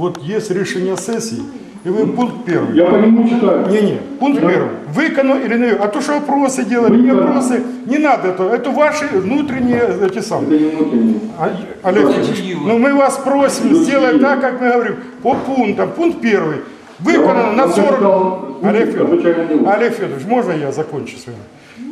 Вот есть решение сессии, и вы пункт первый. Я по нему читаю. Не-не, пункт первый. Выконал или не А то, что вопросы делали, не вопросы, не надо это. Это ваши внутренние эти Это самые. не внутренний. А, Олег Федорович, ну мы вас просим сделать так, как мы говорим, по пунктам. Пункт первый. Виконано на 40... Олег Федорович, Олег Федорович, можна я закончу своє?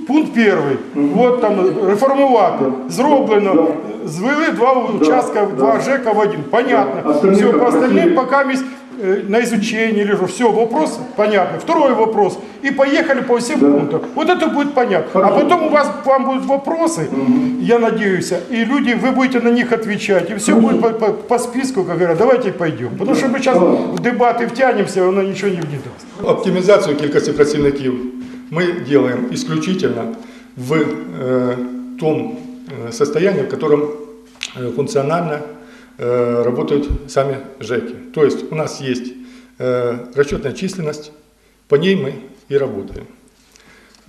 Пункт перший. От там реформувати. Зроблено. Звели два участка, два ЖЕКа в один. Понятно. Остальные Все, по попросили. остальным пока есть э, на изучение или что. Все, вопрос понятно. Второй вопрос. И поехали по всем пунктам. Вот это будет понятно. А потом у вас к вам будут вопросы, я надеюсь, и люди, вы будете на них отвечать. И все будет по, по- по списку, как говорят, давайте пойдем. Потому что мы сейчас в дебаты втянемся, оно ничего не даст. Оптимізацію кількості працівників ми робимо исключительно в э, том э, состоянии, в котором э, функционально э, работают сами ЖЭКи. То есть у нас есть э, расчетная численность, по ней мы и работаем.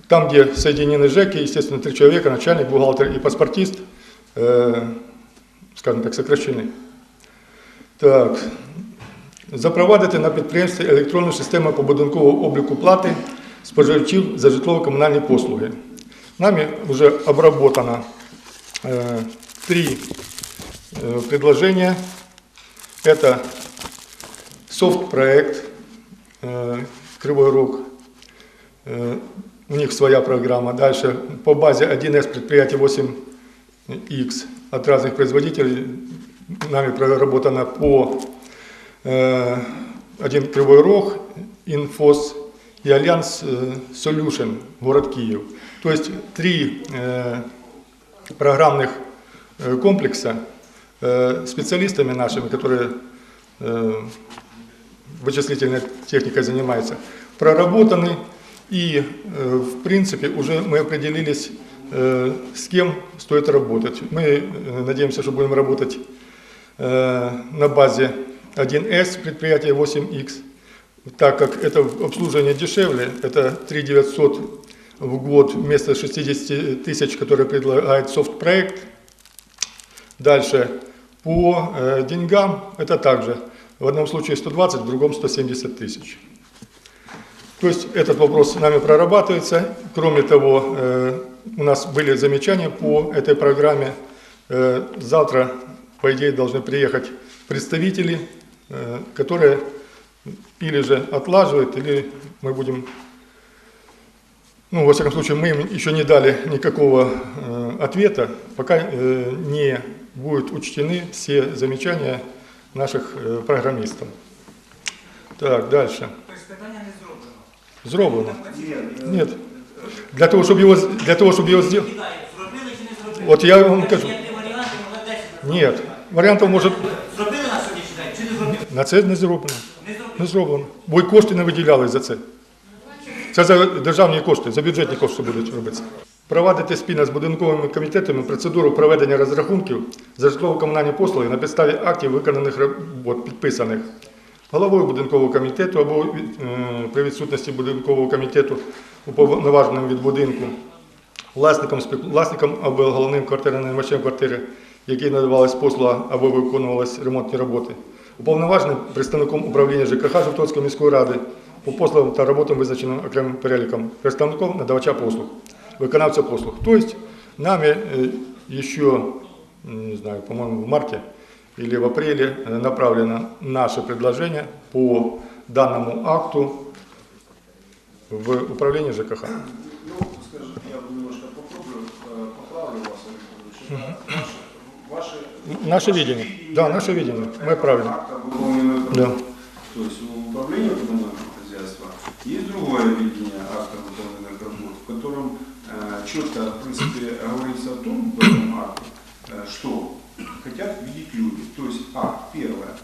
Там, где соединены ЖЭКи, естественно, три человека, начальник, бухгалтер и паспортист, э, скажем так, сокращены. Так, Запровадити на підприємстві електронну систему побудинкового обліку плати споживачів за житлово-комунальні послуги. Нами вже обработано три предложения. Это софт-проект Кривой Рог. У них своя программа. Дальше по базе 1С предприятия 8X от разных производителей нами проработано по Э, один Кривой Рог, Инфос и Альянс э, Solution, город Киев. То есть три э, программных э, комплекса специалистами нашими, которые вычислительной техникой занимаются, проработаны и, в принципе, уже мы определились, с кем стоит работать. Мы надеемся, что будем работать на базе 1С предприятия 8X, так как это обслуживание дешевле, это 3 900 в год вместо 60 тысяч, которые предлагает софт-проект. Дальше по э, деньгам это также в одном случае 120, в другом 170 тысяч. То есть этот вопрос с нами прорабатывается. Кроме того, э, у нас были замечания по этой программе. Э, Завтра, по идее, должны приехать представители, э, которые или же отлаживают, или мы будем, ну, во всяком случае, мы им еще не дали никакого э, ответа, пока э, не будут учтены все замечания наших э, программистов. Так, дальше. Тобто питання не зроблено. Зроблено. Нет. Для того, щоб його, для того, щоб його зробити. Кидає, зробили чи не зробили? От я вам кажу. Є три варіанти, може 10 Ні. Варіантів може Зробили на сьогоднішній день чи не зробили? на це не зроблено. Не зроблено. Бо й кошти не виділялись за це. Це за державні кошти, за бюджетні кошти будуть робитися. Провадити спільно з будинковими комітетами процедуру проведення розрахунків за житлово-комунальні послуги на підставі актів виконаних робот, підписаних головою будинкового комітету або е, при відсутності будинкового комітету уповноваженим від будинку, власником, співвласником або головним квартирним квартири, який надавалась послуга або виконувалась ремонтні роботи, уповноваженим представником управління ЖКХ Жовтовської міської ради по послугам та роботам, визначеним окремим переліком, представником надавача послуг, виконавця послуг. Тобто нами е, ще, не знаю, по-моему, в марте или в апреле э, направлено наше предложение по данному акту в управление ЖКХ. Ну, скажем, я немножко попробую, э, поправлю вас, Александр Ильич. Наше видение. Да, наше видение. Мы правильно. выполненной Да. То есть у управления коммунального хозяйства есть другое видение акта выполненных работ, в котором э, четко, в принципе, говорится о том, в этом акте, э, что хотят видеть люди. То есть, а, первое,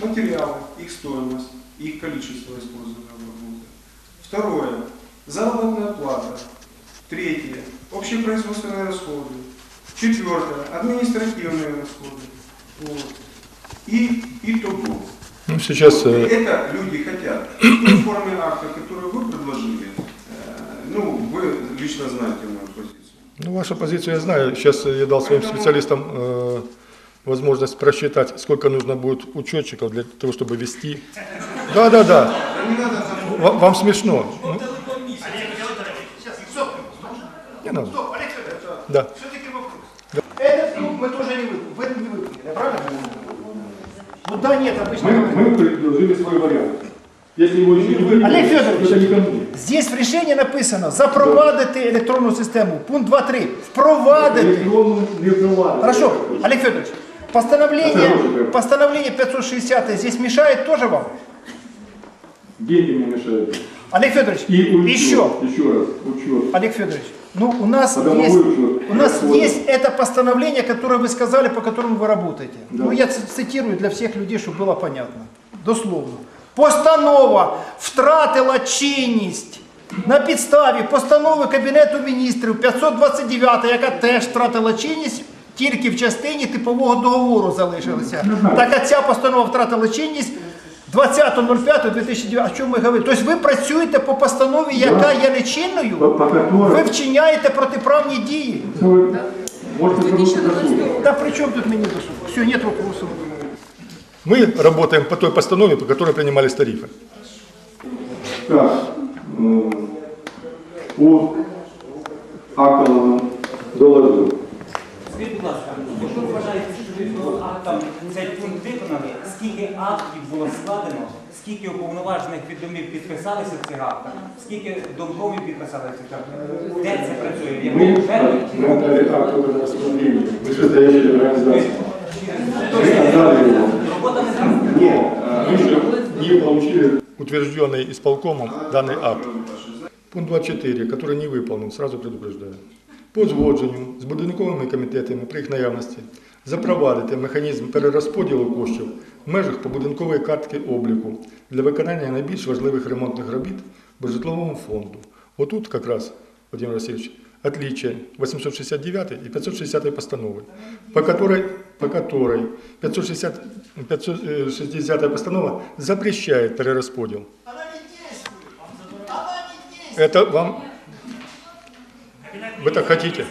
материалы, их стоимость, их количество использованной работы. Второе, заработная плата. Третье, общепроизводственные расходы. Четвертое, административные расходы. Вот. И итого. Ну, сейчас э, Это люди хотят. В форме акта, которую вы предложили, э, ну, вы лично знаете мою позицию. Ну, вашу позицию я знаю. Сейчас я дал своим специалистам э, возможность просчитать, сколько нужно будет учетчиков для того, чтобы вести. Да, да, да. Ва- Вам смешно. Не надо. Стоп, Олег Федорович, Да. все-таки мы тоже не выполнили, вы не выполнили, я правильно? Ну да, нет, обычно. Мы, мы предложили свой вариант. Если его еще не выполнили, Олег Федорович. это мне. Здесь в рішенні написано запровадити електронну систему. Пункт 2.3. Впровадити. Электронную не впровадили. Хорошо, Олег Федорович, постановление, постановление 560 здесь мешает тоже вам? Деньги мне мешают. Олег Федорович, И еще. Еще раз, учет. Олег Федорович, ну у нас Потому есть, вы- у нас расходы. есть это постановление, которое вы сказали, по которому вы работаете. Да. Ну я ц- цитирую для всех людей, чтобы было понятно. Дословно. Постанова втратила чинність на підставі постанови Кабінету міністрів 529, яка теж втратила чинність, тільки в частині типового договору залишилася. Так а ця постанова втратила чинність 20.05.2009. А що ми говоримо? Тобто ви працюєте по постанові, яка є нечинною? По, по Ви которой вчиняєте протиправні дії. вы можете звернутися до суду. Да при чем тут мені до суду? Все, нет вопросов. Мы работаем по той постанове, по которой принимались тарифы. Так, м, по актовому доложу. Скажіть, будь ласка, якщо ви вважаєте, що ви по актам цей пункт виконали, скільки актів було складено, скільки уповноважених відомів підписалися в цих актах, скільки домковів підписалися в цих актах, де це працює, в Мы, якому фермі? мы отдали актовое на рассмотрение вышестоящей организации. Мы отдали его. Робота не зразу. Но мы еще не получили Утвержденный исполкомом данный акт. Пункт 24, который не выполнен, сразу предупреждаю. По згодженню з будинковими комітетами при їх наявності запровадити механізм перерозподілу коштів в межах побудинкової картки обліку для виконання найбільш важливих ремонтних робіт по житловому фонду. Отут якраз, Владимир Васильевич, отличие 869 и 560 постановы, по которой, по которой 560, 560 постанова запрещает перерасподел. Это вам... Вы так хотите?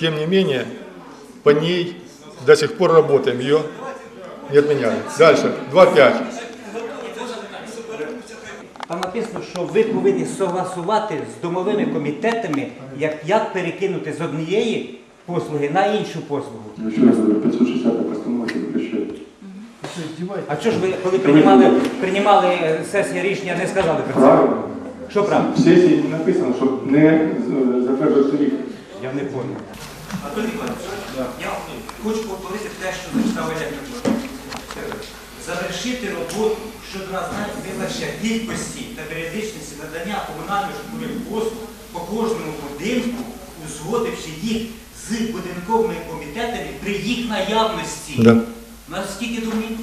Тем не менее, по ней до сих пор работаем, ее не отменяли. Дальше, 2.5. Там написано, що ви повинні согласувати з домовими комітетами, як, як перекинути з однієї послуги на іншу послугу. Еще раз говорю, 560 постанова запрещает. А що ж ви, коли приймали, приймали е, сесія рішення, не сказали про це? Правильно. Що правда? В сесії написано, щоб не е, затверджувати тариф. Я не понял. Анатолій Іванович, я хочу повторити те, що зачитав Олег Миколаївич. Завершити роботу щодо назначення визначення кількості та періодичності надання комунальних житлових послуг по кожному будинку, узгодивши їх з будинковими комітетами при їх наявності. Да. У нас скільки домів?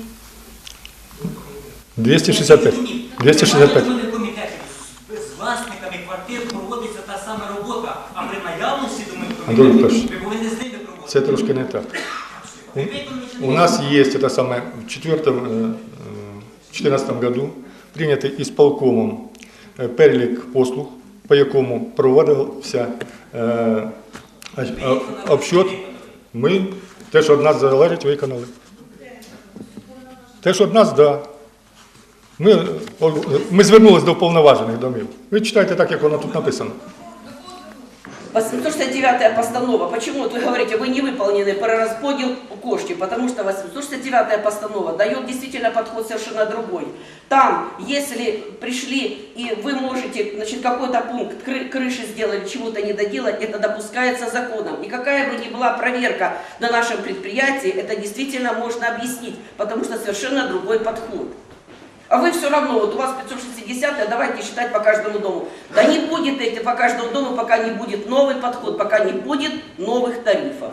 265. 265. З- власниками квартир проводиться та сама робота, а при наявності домів комітетів Лукаш, ви повинні з ними проводити Це трошки не так. Ви виконали чи не У нас есть это самое, в четвертом, 2014 году принятый исполкомом э, перелік послуг, по якому проводився е, а- а- обсчет. Ми те, що від нас залежить, виконали. Те, що від нас, да. Ми, е, о, ми звернулися до уповноважених домів. Ви читайте так, як воно тут написано. 869 постанова. Почему вы говорите, вы не выполнены перерасподел кошки? Потому что 869 постанова дает действительно подход совершенно другой. Там, если пришли и вы можете, значит, какой-то пункт кры- крыши сделали, чему-то не доделать, это допускается законом. И какая бы ни была проверка на нашем предприятии, это действительно можно объяснить, потому что совершенно другой подход. А вы все равно, вот у вас 560, а давайте считать по каждому дому. Да не будет эти по каждому дому, пока не будет новый подход, пока не будет новых тарифов.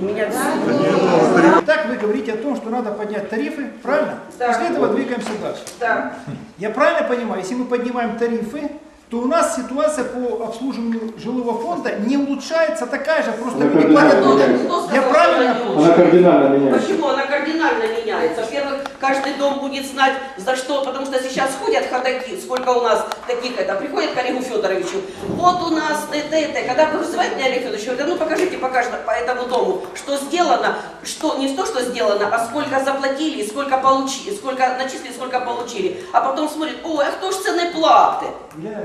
У меня все. Так вы говорите о том, что надо поднять тарифы, правильно? Да. После этого двигаемся дальше. Да. Я правильно понимаю, если мы поднимаем тарифы, то у нас ситуация по обслуживанию жилого фонда не улучшается такая же, просто Она кардинально меняется. Я правильно понял? Она кардинально меняется. Почему она кардинально меняется? Во-первых, каждый дом будет знать, за что, потому что сейчас ходят ходаки, сколько у нас таких это, приходят к Олегу Федоровичу, вот у нас это, это, когда вы вызываете меня Олег Федорович, говорят, ну покажите по каждому, по этому дому, что сделано, что, не то, что сделано, а сколько заплатили, сколько получили, сколько начислили, сколько получили, а потом смотрят, ой, а кто ж цены платы?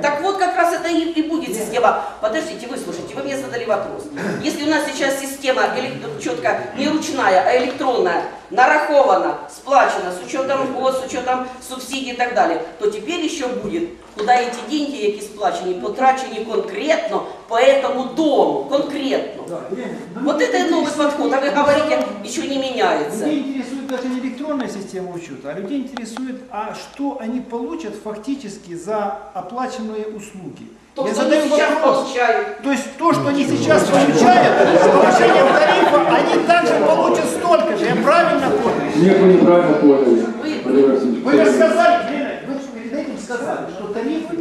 Так вот как раз это и, и будет система. Подождите, выслушайте, вы мне задали вопрос. Если у нас сейчас система четко не ручная, а электронная, нарахована, сплачена с учетом год, с учетом субсидий и так далее, то теперь еще будет, куда эти деньги, які сплачені, потрачені конкретно по этому дому, конкретно. Вот это новый подход, а вы говорите, еще не меняется. Даже не электронная система учета, а людей интересует, а что они получат фактически за оплаченные услуги. То, Я задаю вопрос. получают. То есть то, что они сейчас получают, с повышением тарифа, они также получат столько же. Я правильно понял? Нет, вы неправильно поняли. Вы же сказали, вы же перед этим сказали, что тарифы,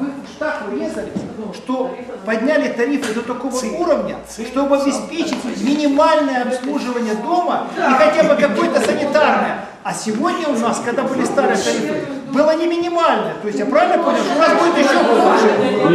вы в штат урезали, что подняли тарифы до такого уровня, чтобы обеспечить минимальное обслуживание дома и хотя бы какое-то санитарное. А сегодня у нас, когда были старые тарифы, было не минимальное. То есть я правильно понял, что у нас будет еще хуже? А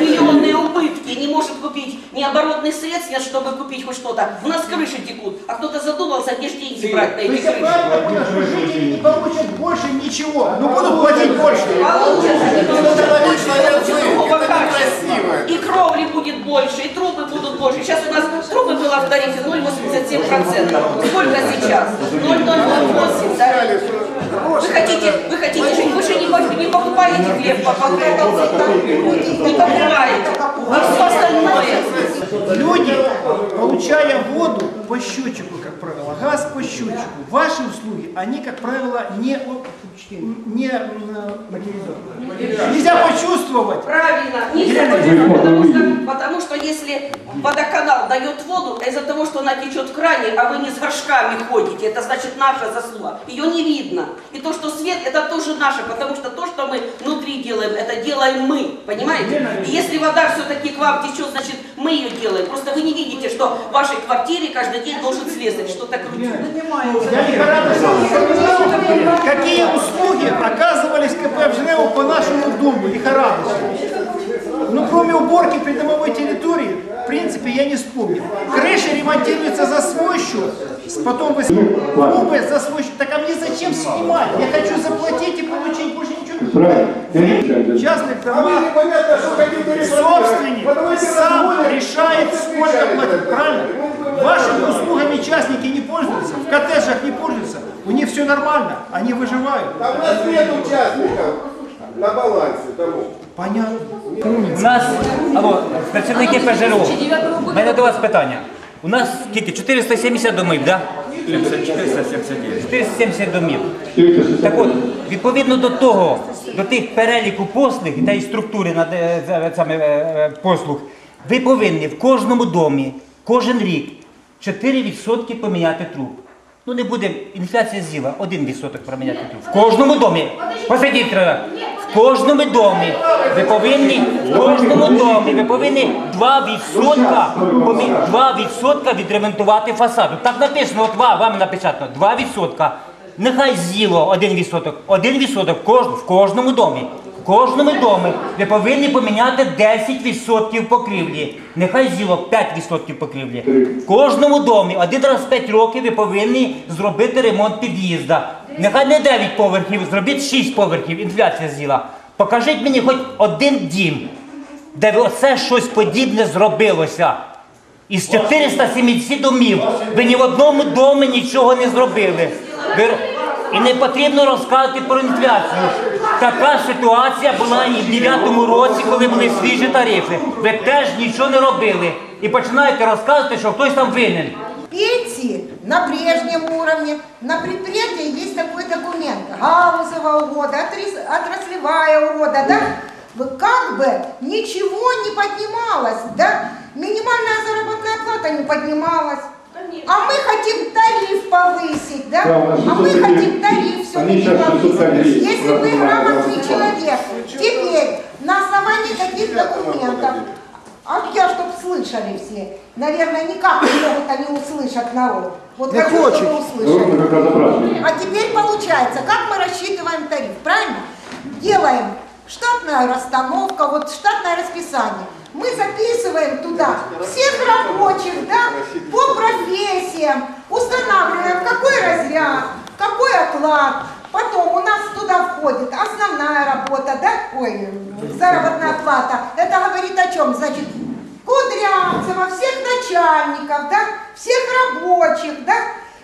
миллионные убытки, не может купить ни оборотных средств, нет, чтобы купить хоть что-то. У нас крыши текут, а кто-то задумался, где же деньги брать на То эти есть я крыши. правильно понял, что жители не получат больше ничего, но будут платить больше. Получат, они получат больше, качества. И кровли будет больше, и трубы будут больше. Сейчас у нас трубы было в тарифе 0,87%. Сколько сейчас? 0,008, да? Вы хотите, вы хотите жить, вы же не, не покупаете хлеб по покупке, не покупаете. А все остальное. Люди, получая воду по счетчику, как правило, газ по счетчику, ваши услуги, они, как правило, не, не э, нельзя почувствовать. Правильно, нельзя почувствовать, потому что, потому что если водоканал дает воду, из-за того, что она течет в кране, а вы не с горшками ходите, это значит наша заслуга. Ее не видно. И то, что свет, это тоже наше, потому что то, что мы внутри делаем, это делаем мы, понимаете? И если вода все-таки к вам течет, значит мы ее делаем. Просто вы не видите, что в вашей квартире каждый день должен слесарь что-то крутить. Какие услуги оказывались КП в Женеву по нашему дому, лихорадочно. Ну, кроме уборки придомовой территории, в принципе, я не вспомнил. Крыши ремонтируются за свой счет, потом вы трубы за свой счет. Так а мне зачем снимать? Я хочу заплатить и получить Правильно. Я не отвечаю. Частных домах собственник сам решает, сколько платить, правильно? Вашими услугами частники не пользуются, в коттеджах не пользуются, у них все нормально, они выживают. Там у нас нет участников на балансе тому. Понятно. У нас, алло, працівники ПЖРО, у мене до вас питання. У нас скільки? 470 домів, так? Да? 479. 470 домів. Так от, відповідно до того, до тих переліку послуг та й структури е, саме, е, е, послуг, ви повинні в кожному домі, кожен рік 4% поміняти труб. Ну не буде інфляція з'їла, 1% поміняти труб. В кожному домі. Посидіть треба. Кожному домі. Ви повинні, в кожному домі, ви повинні 2%, помі- 2% відремонтувати фасаду. Так написано, от вам, написано 2%. Нехай з'їло 1%. 1% в в кожному домі. В кожному домі ви повинні поміняти 10% покрівлі. Нехай з'їло 5% покрівлі. В кожному домі один раз в 5 років ви повинні зробити ремонт під'їзда. Нехай не 9 поверхів, зробіть 6 поверхів, інфляція з'їла. Покажіть мені хоч один дім, де оце щось подібне зробилося. Із 470 домів ви ні в одному домі нічого не зробили. І не потрібно розказувати про інфляцію. Така ситуація була і в 9 році, коли були свіжі тарифи. Ви теж нічого не робили. І починаєте розказувати, що хтось там винен. Пенсии на прежнем уровне. На предприятии есть такой документ. Гаузовая угода, отрис- отраслевая угода, да? Как бы ничего не поднималось, да? Минимальная заработная плата не поднималась. А мы хотим тариф повысить, да? Да, А мы 600 хотим тариф все Они сейчас 600 повысить. Если вы грамотный человек, теперь на основании таких документов, а я, чтобы услышали все. Наверное, никак не могут они услышать народ. Вот Не хочу, хочет. услышали. как раз запрашивать. А теперь получается, как мы рассчитываем тариф, правильно? Делаем штатная расстановка, вот штатное расписание. Мы записываем туда всех рабочих, да, по профессиям, устанавливаем, какой разряд, какой оклад. Потом у нас туда входит основная работа, да, ой, заработная плата. Это говорит о чем? Значит, Кудрявцева, всех начальников, да, всех рабочих, да.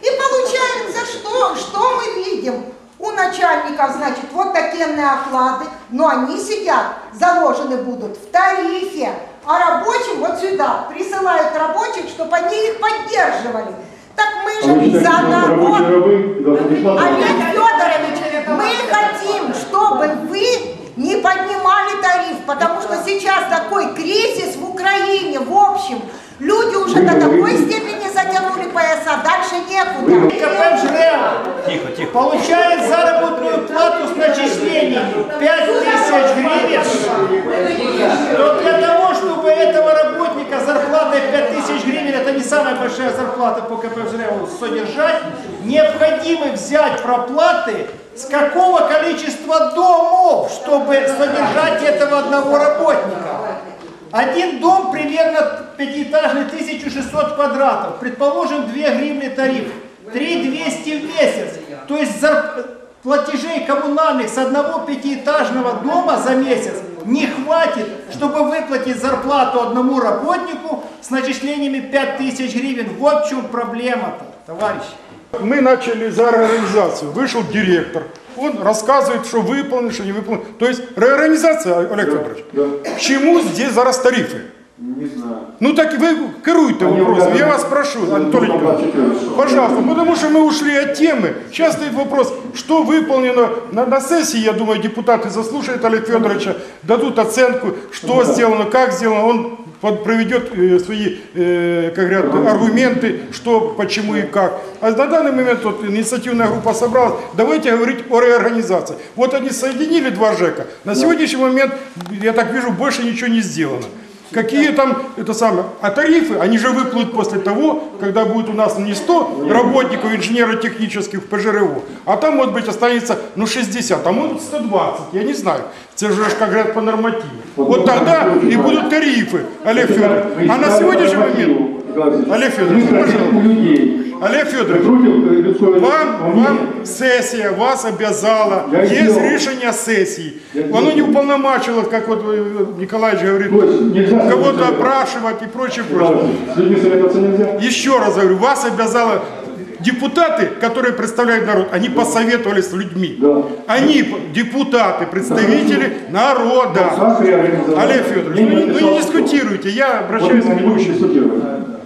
И получается, что, что мы видим? У начальников, значит, вот такие оклады, но они сидят, заложены будут в тарифе, а рабочим вот сюда присылают рабочих, чтобы они их поддерживали. Так мы А же считаете, за народ рабы должны бесплатно? Олег Федорович, мы хотим, чтобы вы не поднимали тариф, потому что сейчас такой кризис в Украине, в общем, люди уже до такой степени затянули пояса, дальше некуда. Тихо, тихо. получает заработную плату с начислениями 5 тысяч гривен, то для того, чтобы этого работника зарплатой 5 тысяч гривен, это не самая большая зарплата по КП «Жрево», содержать, необходимо взять проплаты с какого количества домов, чтобы содержать этого одного работника. Один дом примерно пятиэтажный, 1600 квадратов. Предположим, 2 гривны тариф. 3200 в месяц. То есть зар- платежей коммунальных с одного пятиэтажного дома за месяц не хватит, чтобы выплатить зарплату одному работнику с начислениями 5000 гривен. Вот в чем проблема-то, товарищи. Мы начали за реорганизацию. Вышел директор. Он рассказывает, что выполнено, что не выполнено. То есть реорганизация, Олег Федорович, к чему здесь зараз тарифы? Не знаю. Ну так вы керуйте Они вопросом. уже- Я вас прошу, Анатолий Николаевич, пожалуйста, потому что мы ушли от темы. Сейчас стоит вопрос, что выполнено на, на сессии, я думаю, депутаты заслушают Олега Федоровича, дадут оценку, что сделано, как сделано. Он проведет э, свои, э, как говорят, аргументы, что, почему и как. А на данный момент вот инициативная группа собралась, давайте говорить о реорганизации. Вот они соединили два ЖЭКа. На сегодняшний момент, я так вижу, больше ничего не сделано. Какие там, это самое, а тарифы, они же выплывут после того, когда будет у нас не 100 работников инженерно-технических в ПЖРО, а там, может быть, останется, ну, 60, а может 120, я не знаю. Это же, как говорят, по нормативу. Вот тогда и будут тарифы, Олег Федорович. А на сегодняшний момент, Олег Федорович, ну, пожалуйста. людей. Олег Федорович, Против э, людской вам, волны. вам сесія вас обязала, Я є сделал. рішення сесії. Я Воно не сделал. уполномачило, как вот э, Николаевич говорит, То есть нельзя кого-то согласиться. опрашивать и прочее, прочее. Да, С людьми советоваться нельзя. Еще раз говорю, вас обязало депутаты, которые представляют народ, они посоветовались с людьми. Да. Они, депутаты, представители народа. Как реорганизовать? Олег Федорович, Я ну, не- ну не написал. дискутируйте, я Вот обращаюсь к мы не будем ведущему.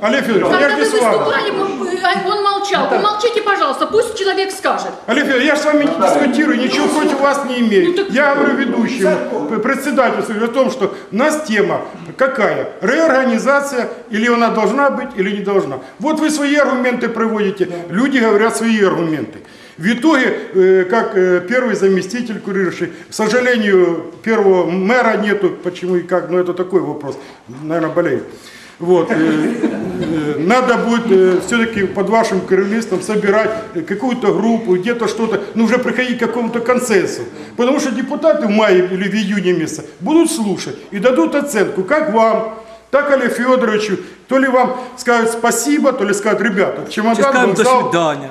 Олег Федорович, я Когда вы с вами. выступали, вы- он молчал. Помолчите, пожалуйста, пусть человек скажет. Олег Федорович, я же с вами не дискутирую, ничего против вас не имею. Ну, так- Я говорю ведущему, п- председательству о том, что у нас тема какая? Реорганизация, или она должна быть, или не должна. Вот вы свои аргументы приводите, люди говорят свои аргументы. В итоге, э, как э, первый заместитель курирующий, к сожалению, первого мэра нету, почему и как, но это такой вопрос, наверное, болеет. Вот, э, э, надо будет все-таки под вашим керівництвом собирать э, какую-то группу, где-то что-то, ну уже приходить к какому-то консенсусу. Потому что депутаты в мае или в июне месяце будут слушать и дадут оценку, как вам, так Олег Федоровичу, то ли вам скажут спасибо, то ли скажут, ребята, чемодан, вокзал, свидания.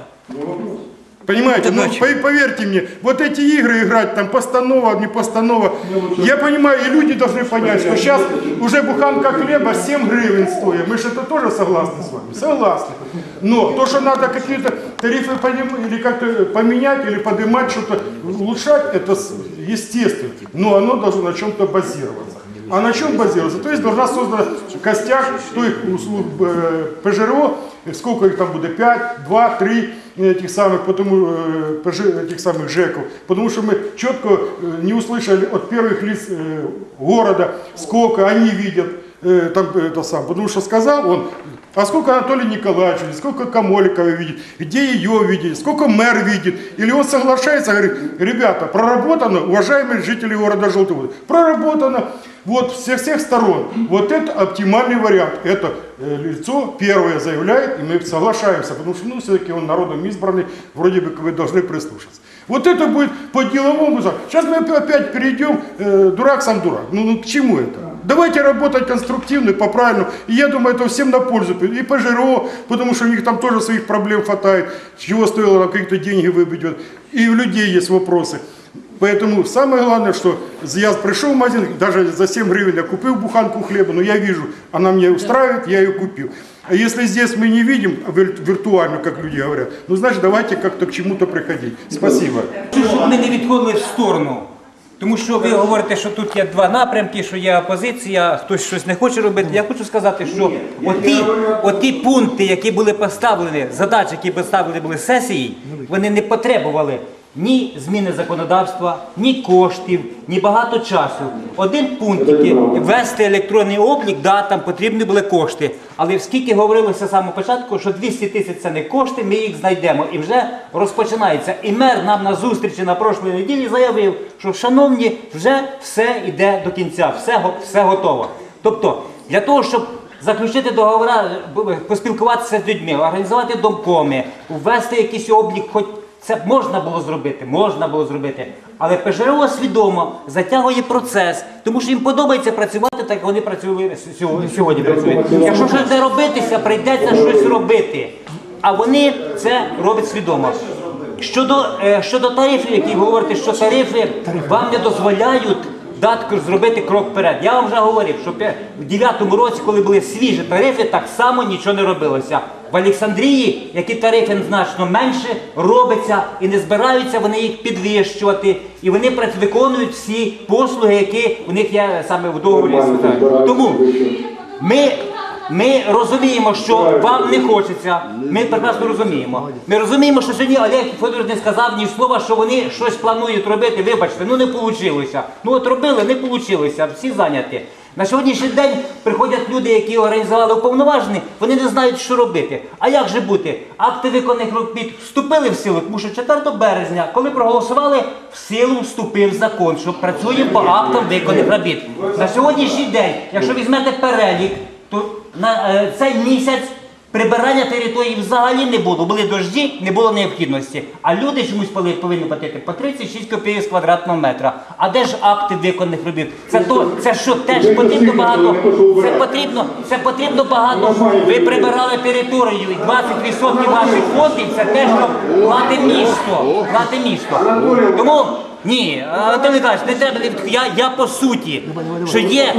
Понимаете, ну по- поверьте мне, вот эти игры играть, там постанова, не постанова, я понимаю, и люди должны понять, что сейчас уже буханка хлеба 7 гривен стоит. Мы же это тоже согласны с вами, согласны. Но то, что надо какие-то тарифы подним- или как-то поменять, или поднимать, что-то улучшать, это естественно. Но оно должно на чем-то базироваться. А на чем базироваться? То есть должна создана костяк той услуг э, ПЖРО, сколько их там будет, 5, 2, 3 этих самых, потому, э, этих самых ЖЭКов, потому что мы четко э, не услышали от первых лиц э, города, сколько они видят, э, там, это сам, потому что сказал он, а сколько Анатолий Николаевич видит, сколько Камоликова видит, где ее видит, сколько мэр видит. Или он соглашается, говорит, ребята, проработано, уважаемые жители города Желтый Воды, проработано вот со всех сторон. Вот это оптимальный вариант. Это э, лицо первое заявляет, и мы соглашаемся, потому что, ну, все-таки он народом избранный, вроде бы вы должны прислушаться. Вот это будет по-деловому. Сейчас мы опять перейдем, э, дурак сам дурак. Ну, ну к чему это? Давайте работать конструктивно, по-правильному. И я думаю, это всем на пользу. И по ЖРО, потому что у них там тоже своих проблем хватает. Чего стоило нам какие-то деньги выбить. И у людей есть вопросы. Поэтому самое главное, что я пришел в магазин, даже за 7 гривен я купил буханку хлеба, но я вижу, она меня устраивает, я ее купил. А если здесь мы не видим вир- виртуально, как люди говорят, ну значит давайте как-то к чему-то приходить. Спасибо. Ми не відходили в сторону. Тому що ви говорите, що тут є два напрямки, що є опозиція, хтось щось не хоче робити. Я хочу сказати, що оті, оті пункти, які були поставлені, задачі, які поставлені були сесії, вони не потребували ні зміни законодавства, ні коштів, ні багато часу. Один пункт тільки ввести електронний облік, да, там потрібні були кошти. Але скільки говорилося з самого початку, що 200 тисяч це не кошти, ми їх знайдемо. І вже розпочинається. І мер нам на зустрічі на прошлої неділі заявив, що шановні, вже все йде до кінця, все, все готово. Тобто, для того, щоб заключити договори, поспілкуватися з людьми, організувати домкоми, ввести якийсь облік, хоч це можна було зробити, можна було зробити. Але ПЖРО свідомо затягує процес, тому що їм подобається працювати так, як вони працювали сьогодні- сьогодні працюють. Якщо щось не робитися, прийдеться щось робити. А вони це роблять свідомо. Щодо, е, щодо тарифів, які говорите, що тарифи вам не дозволяють датку зробити крок вперед. Я вам вже говорив, що в 9-му році, коли були свіжі тарифи, так само нічого не робилося. В Олександрії, які тарифи значно менше, робиться і не збираються вони їх підвищувати. І вони виконують всі послуги, які у них є саме в договорі. Тому ми, ми розуміємо, що вам не хочеться. Ми прекрасно розуміємо. Ми розуміємо, що сьогодні Олег Федорович не сказав ні слова, що вони щось планують робити. Вибачте, ну не вийшло. Ну от робили, не вийшло. Всі зайняті. На сьогоднішній день приходять люди, які організували уповноважені, вони не знають, що робити. А як же бути? Акти виконаних робіт вступили в силу, тому що 4 березня, коли проголосували, в силу вступив закон, що працюємо по актам виконаних робіт. На сьогоднішній день, якщо візьмете перелік, то на е, цей місяць прибирання території взагалі не було. Були дожді, не було необхідності. А люди чомусь повинні платити по 36 копійок з квадратного метра. А де ж акти виконаних робіт? Це то, це що теж потрібно багато. Це потрібно, це потрібно багато. Ви прибирали територію і 20% ваших фондів це те, що платить місто. Платить місто. Тому ні, Анатолій Миколаївич, не треба від- я, я по суті, що є,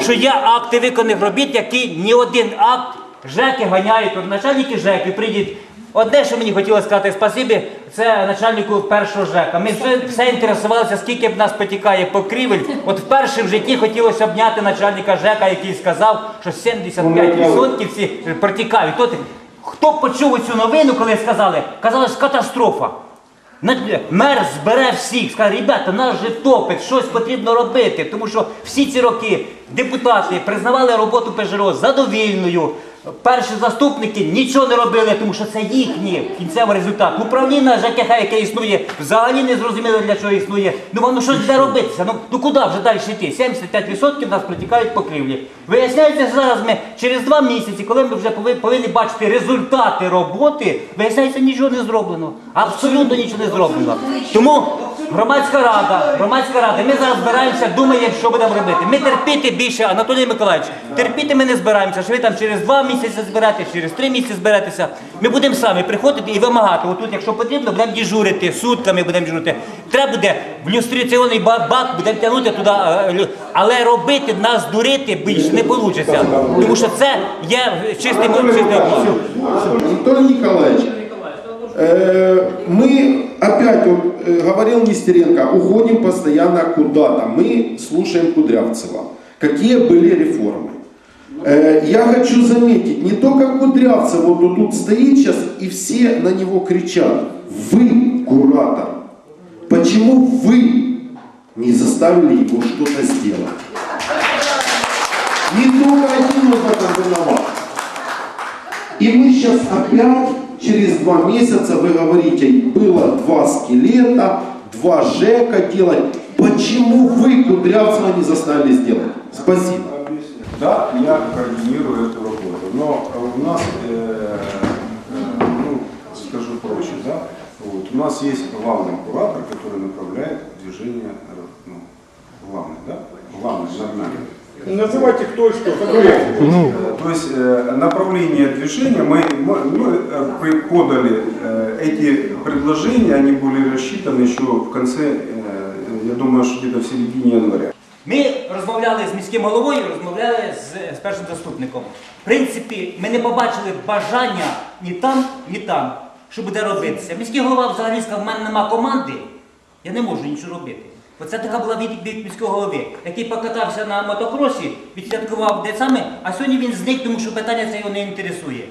що є акти виконаних робіт, які ні один акт ЖЕКи ганяють, начальники ЖЕКи прийдіть. Одне, що мені хотілося сказати спасибі, це начальнику першого ЖЕКа. Ми все, все інтересувалися, скільки в нас потікає покрівель. От вперше в житті хотілося обняти начальника ЖЕКа, який сказав, що 75% всі протікають. От, хто почув цю новину, коли сказали, казали, що катастрофа. На- Мер збере всіх, скаже, ребята, нас же топить, щось потрібно робити, тому що всі ці роки депутати признавали роботу ПЖРО задовільною. Перші заступники нічого не робили, тому що це їхній кінцевий результат. Управління ЖКХ, яке існує, взагалі не зрозуміло для чого існує. Ну воно щось буде робитися. Ну, ну куди вже далі йти? 75% нас протікають покрівлі. Виясняється, що зараз ми через два місяці, коли ми вже пови- повинні бачити результати роботи, виясняється, нічого не зроблено. Абсолютно нічого не зроблено. Тому громадська рада, громадська рада, ми зараз збираємося, думаємо, що будемо робити. Ми терпіти більше, Анатолій Миколаївич, терпіти ми не збираємося, що ви там через два місяці зберете, через три місяці зберетеся. Ми будемо самі приходити і вимагати. Отут, якщо потрібно, будемо дежурити, сутками будемо дежурити. Треба буде в люстраційний бак, будемо тягнути туди. е, Але робити нас дурити більше не вийде. Тому що це є чистим Николаевич, э, мы опять, вот, э, говорил Нестеренко, уходим постоянно куда-то. Мы слушаем Кудрявцева. Какие были реформы? Э, Я хочу заметить, не только Кудрявцев вот он тут стоит сейчас, и все на него кричат. Вы, куратор, почему вы не заставили его что-то сделать? Не только один нужно координовать. И мы сейчас опять, через два месяца, вы говорите, было два скелета, два ЖЭКа делать. Почему вы, Кудрявцева, не заставили сделать? Спасибо. Да, я координирую эту работу, но у нас, э, э, ну, скажу проще, да, вот, у нас есть главный куратор, который направляет движение, э, ну, главный, да, главный, нами. Называйте кто и что, конкретно. Э, То есть э, направление движения, мы, мы, мы, э, при- подали э, эти предложения, они были рассчитаны еще в конце, э, я думаю, что где-то в середине января. Ми розмовляли з міським головою, розмовляли з, з першим заступником. В принципі, ми не побачили бажання ні там, ні там, що буде робитися. Міський голова взагалі сказав, в мене нема команди, я не можу нічого робити. Оце така була відповідь міського голови, який покатався на мотокросі, відслідкував де саме, а сьогодні він зник, тому що питання це його не інтересує.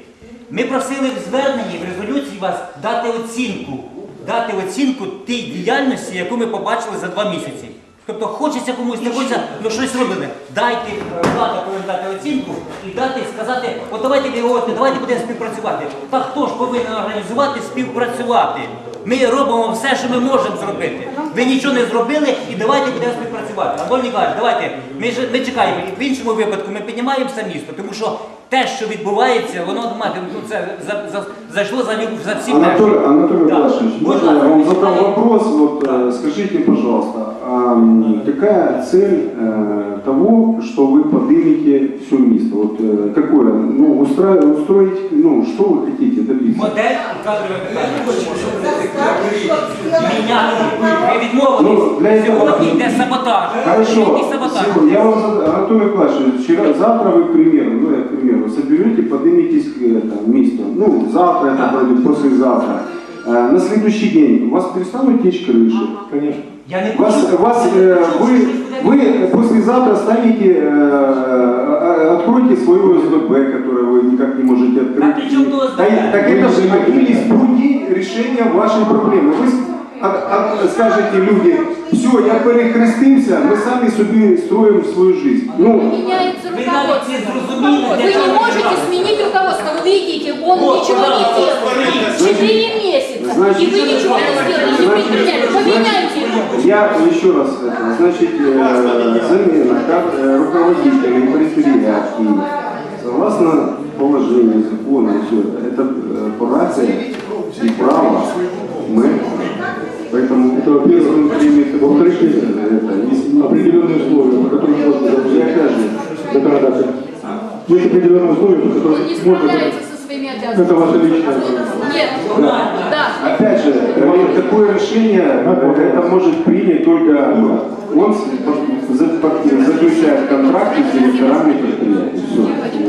Ми просили в зверненні, в резолюції вас дати оцінку, дати оцінку тій діяльності, яку ми побачили за два місяці. Тобто хочеться комусь, не хочеться, ну щось робили. Дайте, влада повинна дати оцінку і дати сказати, от давайте говорити, давайте будемо співпрацювати. Та хто ж повинен організувати співпрацювати? Ми робимо все, що ми можемо зробити. Ви нічого не зробили і давайте будемо співпрацювати. Анатолій Ніколаєвич, давайте, ми, ж- ми чекаємо. В іншому випадку ми піднімаємо все місто, тому що те, що відбувається, воно мати, ну, це за, за, зайшло за, лю- за всі Анатолий, межі. Анатолий Да. Власович, Будь можно я ласка, вам задам питання? вопрос? Вот э, скажите, пожалуйста, а, м, какая цель э, того, что вы поднимете все место? Вот э, какое? Ну, устра- устроить, ну, что вы хотите добиться? Модель і кадрове питання. Міняти. Ми відмовились. Ну, для этого- Сьогодні йде саботаж. Хорошо, Який саботаж? Сегодня я вам зад- Анатолий Власович, вчера, завтра вы, к примеру, ну я примеру, соберете, подниметесь к этому месту. Ну, завтра это пройдет, послезавтра. На следующий день у вас перестанут течь крыши? Конечно. Я не Вас, э, вы, вы послезавтра станете, э, откройте свою СББ, которое вы никак не можете открыть. А при чем? Так, так это же одни из пути решения вашей проблемы. Вы с- от- от- скажете люди, все, я перехрестився, ми самі собі строїмо свою жизнь. Ну, Меняется Вы навіть не зрозуміли, руководство. для Вы чого не ви можете брали. сменить руководство. Вы видите, он Вот, ничего не пожалуйста, делает. смотрите. Четыре месяца. Значит, И вы ничего не сделали, не значит, предприняли. Поменяйте его. Я еще раз, это, значит, э, замена как э, руководителей предприятий, согласно положению закона, все это, это э, операция и право мы. Поэтому это первым примет, во-вторых, это есть определенные условия, по которым можно же, законодатель. Есть определенные условия, по которым не можно справляется со своими Это ваше личное. Нет. Да. Опять же, э, такое решение э, это может принять только он, за- заключает контракты с директорами предприятий. Все.